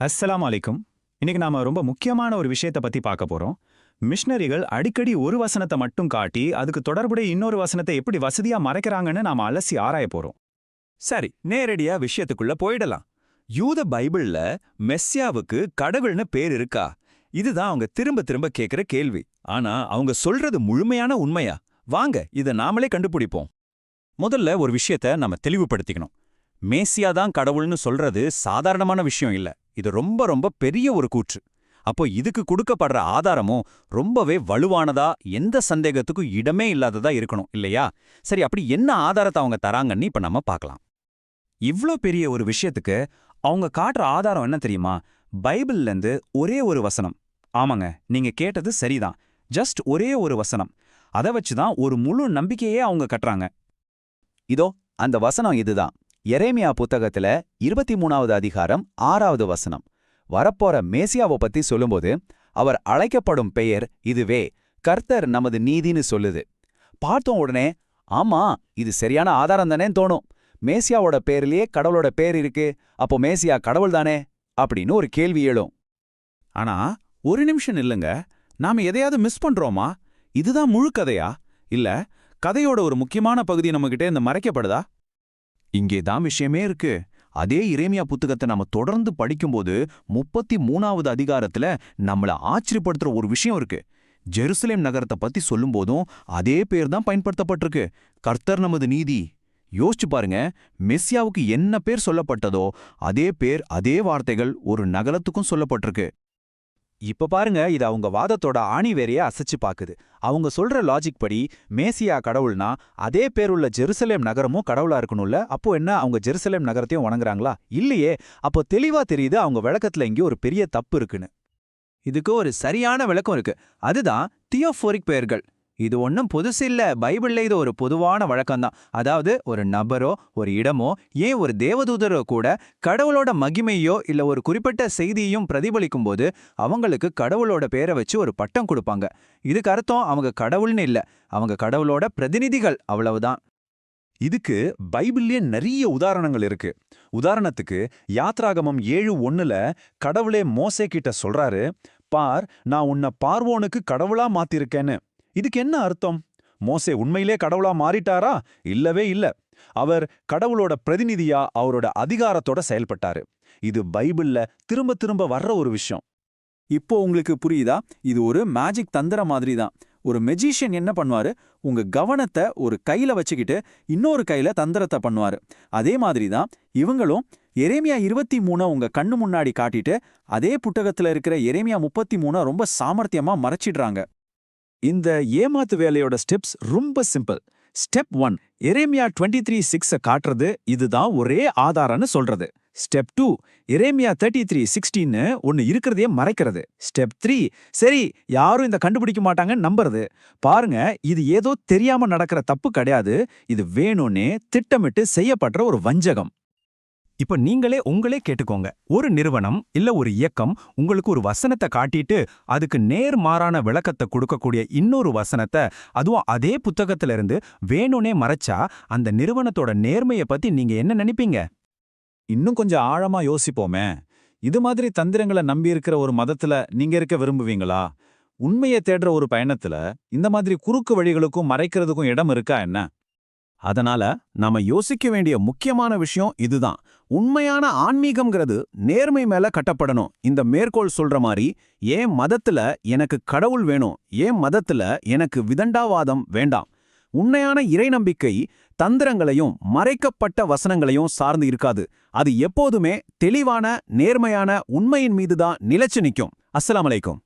அஸ்ஸலாமு அலைக்கும். இன்னைக்கு நாம ரொம்ப முக்கியமான ஒரு விஷயத்தை பத்தி பார்க்க போறோம். மிஷினரிகள் அடிக்கடி ஒரு வசனத்தை மட்டும் காட்டி அதுக்கு தொடர்புடைய இன்னொரு வசனத்தை எப்படி வசதியா மறைக்கிறாங்கன்னு நாம அலசி ஆராய போறோம். சரி நேரடியா விஷயத்துக்குள்ள போயிடலாம். யூத பைபிள்ல மெஸ்ஸியாவுக்கு கடவுள்னு பேர் இருக்கா? இதுதான் அவங்க திரும்ப திரும்ப கேட்கிற கேள்வி. ஆனா அவங்க சொல்றது முழுமையான உண்மையா? வாங்க இத நாமளே கண்டுபிடிப்போம். முதல்ல ஒரு விஷயத்த நம்ம தெளிவுபடுத்திக்கணும். மேசியா தான் கடவுள்னு சொல்றது சாதாரணமான விஷயம் இல்ல. இது ரொம்ப ரொம்ப பெரிய ஒரு கூற்று. அப்போ இதுக்கு கொடுக்கப்படுற ஆதாரமும் ரொம்பவே வலுவானதா எந்த சந்தேகத்துக்கும் இடமே இல்லாததா இருக்கணும் இல்லையா? சரி அப்படி என்ன ஆதாரத்தை அவங்க தராங்கன்னு இப்ப நம்ம பார்க்கலாம். இவ்ளோ பெரிய ஒரு விஷயத்துக்கு அவங்க காட்டுற ஆதாரம் என்ன தெரியுமா? பைபிள்ல இருந்து ஒரே ஒரு வசனம். ஆமாங்க நீங்க கேட்டது சரிதான். ஜஸ்ட் ஒரே ஒரு வசனம். அதை வச்சு தான் ஒரு முழு நம்பிக்கையே அவங்க கட்டுறாங்க. இதோ அந்த வசனம் இதுதான். எரேமியா புத்தகத்துல இருபத்தி மூணாவது அதிகாரம் ஆறாவது வசனம். வரப்போற மேசியாவை பத்தி சொல்லும்போது அவர் அழைக்கப்படும் பெயர் இதுவே கர்த்தர் நமது நீதின்னு சொல்லுது. பார்த்தோம் உடனே ஆமா இது சரியான ஆதாரம் தானே தோணும். மேசியாவோட பேர்லயே கடவுளோட பேர் இருக்கு அப்போ மேசியா கடவுள் தானே? அப்படின்னு ஒரு கேள்வி எழும். ஆனா ஒரு நிமிஷம் இல்லைங்க நாம எதையாவது மிஸ் பண்றோமா? இதுதான் முழு கதையா? இல்ல கதையோட ஒரு முக்கியமான பகுதி நம்மகிட்ட இந்த மறைக்கப்படுதா? இங்கே தான் விஷயமே இருக்கு. அதே இறைமியா புத்தகத்தை நாம தொடர்ந்து படிக்கும்போது முப்பத்தி மூணாவது அதிகாரத்துல நம்மள ஆச்சரியப்படுத்துற ஒரு விஷயம் இருக்கு. ஜெருசலேம் நகரத்தை பத்தி சொல்லும்போதும் அதே பேர் தான் பயன்படுத்தப்பட்டிருக்கு. கர்த்தர் நமது நீதி. யோசிச்சு பாருங்க மெஸ்ஸியாவுக்கு என்ன பேர் சொல்லப்பட்டதோ அதே பேர் அதே வார்த்தைகள் ஒரு நகரத்துக்கும் சொல்லப்பட்டிருக்கு. இப்ப பாருங்க இது அவங்க வாதத்தோட ஆணி ஆணிவேரைய அசைச்சு பாக்குது. அவங்க சொல்ற லாஜிக் படி மேசியா கடவுள்னா அதே பேருள்ள ஜெருசலேம் நகரமும் கடவுளா இருக்கணும்ல? அப்போ என்ன அவங்க ஜெருசலேம் நகரத்தையும் வணங்குறாங்களா? இல்லையே. அப்போ தெளிவா தெரியுது அவங்க விளக்கத்துல இங்கே ஒரு பெரிய தப்பு இருக்குன்னு. இதுக்கு ஒரு சரியான விளக்கம் இருக்கு. அதுதான் தியோஃபோரிக் பெயர்கள். இது ஒன்றும் புதுசு இல்ல. பைபிள்ல இது ஒரு பொதுவான வழக்கம்தான். அதாவது ஒரு நபரோ ஒரு இடமோ ஏன் ஒரு தேவதூதரோ கூட கடவுளோட மகிமையோ இல்ல ஒரு குறிப்பிட்ட செய்தியையும் பிரதிபலிக்கும் போது அவங்களுக்கு கடவுளோட பேரை வச்சு ஒரு பட்டம் கொடுப்பாங்க. இதுக்கு அர்த்தம் அவங்க கடவுள்னு இல்ல. அவங்க கடவுளோட பிரதிநிதிகள் அவ்வளவுதான். இதுக்கு பைபிள்லயே நிறைய உதாரணங்கள் இருக்கு. உதாரணத்துக்கு யாத்ராகமம் ஏழு ஒன்னுல கடவுளே மோசே கிட்ட சொல்றாரு பார் நான் உன்னை பார்வோனுக்கு கடவுளா மாத்திருக்கேன்னு. இதுக்கு என்ன அர்த்தம்? மோசே உண்மையிலே கடவுளா மாறிட்டாரா? இல்லவே இல்ல. அவர் கடவுளோட பிரதிநிதியா அவரோட அதிகாரத்தோட செயல்பட்டாரு. இது பைபிள்ல திரும்ப திரும்ப வர்ற ஒரு விஷயம். இப்போ உங்களுக்கு புரியுதா? இது ஒரு மேஜிக் தந்திர மாதிரி தான் ஒரு மெஜிஷியன் என்ன பண்ணுவாரு? உங்க கவனத்தை ஒரு கையில வச்சுக்கிட்டு இன்னொரு கையில தந்திரத்தை பண்ணுவாரு. அதே மாதிரி தான் இவங்களும் எரேமியா இருபத்தி மூணை உங்க கண்ணு முன்னாடி காட்டிட்டு அதே புத்தகத்துல இருக்கிற எரேமியா முப்பத்தி மூணை ரொம்ப சாமர்த்தியமா மறைச்சிடுறாங்க. இந்த ஏமாத்து வேலையோட ஸ்டெப்ஸ் ரொம்ப சிம்பிள். ஸ்டெப் ஒன் எரேமியா டுவெண்ட்டி த்ரீ சிக்ஸை காட்டுறது இதுதான் ஒரே ஆதாரம்னு சொல்றது. ஸ்டெப் டூ எரேமியா தேர்ட்டி த்ரீ சிக்ஸ்டீன்னு ஒன்று இருக்கிறதையே மறைக்கிறது. ஸ்டெப் த்ரீ சரி யாரும் இந்த கண்டுபிடிக்க மாட்டாங்கன்னு நம்புறது. பாருங்க இது ஏதோ தெரியாம நடக்கிற தப்பு கிடையாது. இது வேணும்னே திட்டமிட்டு செய்யப்படுற ஒரு வஞ்சகம். இப்ப நீங்களே உங்களே கேட்டுக்கோங்க. ஒரு நிறுவனம் இல்ல ஒரு இயக்கம் உங்களுக்கு ஒரு வசனத்தை காட்டிட்டு அதுக்கு நேர் மாறான விளக்கத்தை கொடுக்கக்கூடிய இன்னொரு வசனத்தை அதுவும் அதே புத்தகத்துல இருந்து வேணும்னே மறைச்சா அந்த நிறுவனத்தோட நேர்மைய பத்தி நீங்க என்ன நினைப்பீங்க? இன்னும் கொஞ்சம் ஆழமா யோசிப்போமே. இது மாதிரி தந்திரங்களை நம்பியிருக்கிற ஒரு மதத்துல நீங்க இருக்க விரும்புவீங்களா? உண்மையை தேடுற ஒரு பயணத்துல இந்த மாதிரி குறுக்கு வழிகளுக்கும் மறைக்கிறதுக்கும் இடம் இருக்கா என்ன? அதனால நாம யோசிக்க வேண்டிய முக்கியமான விஷயம் இதுதான். உண்மையான ஆன்மீகம்ங்கிறது நேர்மை மேல கட்டப்படணும். இந்த மேற்கோள் சொல்ற மாதிரி ஏன் மதத்துல எனக்கு கடவுள் வேணும்? ஏன் மதத்துல எனக்கு விதண்டாவாதம் வேண்டாம்? உண்மையான இறை நம்பிக்கை தந்திரங்களையும் மறைக்கப்பட்ட வசனங்களையும் சார்ந்து இருக்காது. அது எப்போதுமே தெளிவான நேர்மையான உண்மையின் மீதுதான் நிலைச்சு நிற்கும். அஸ்லாம் அலைக்கும்.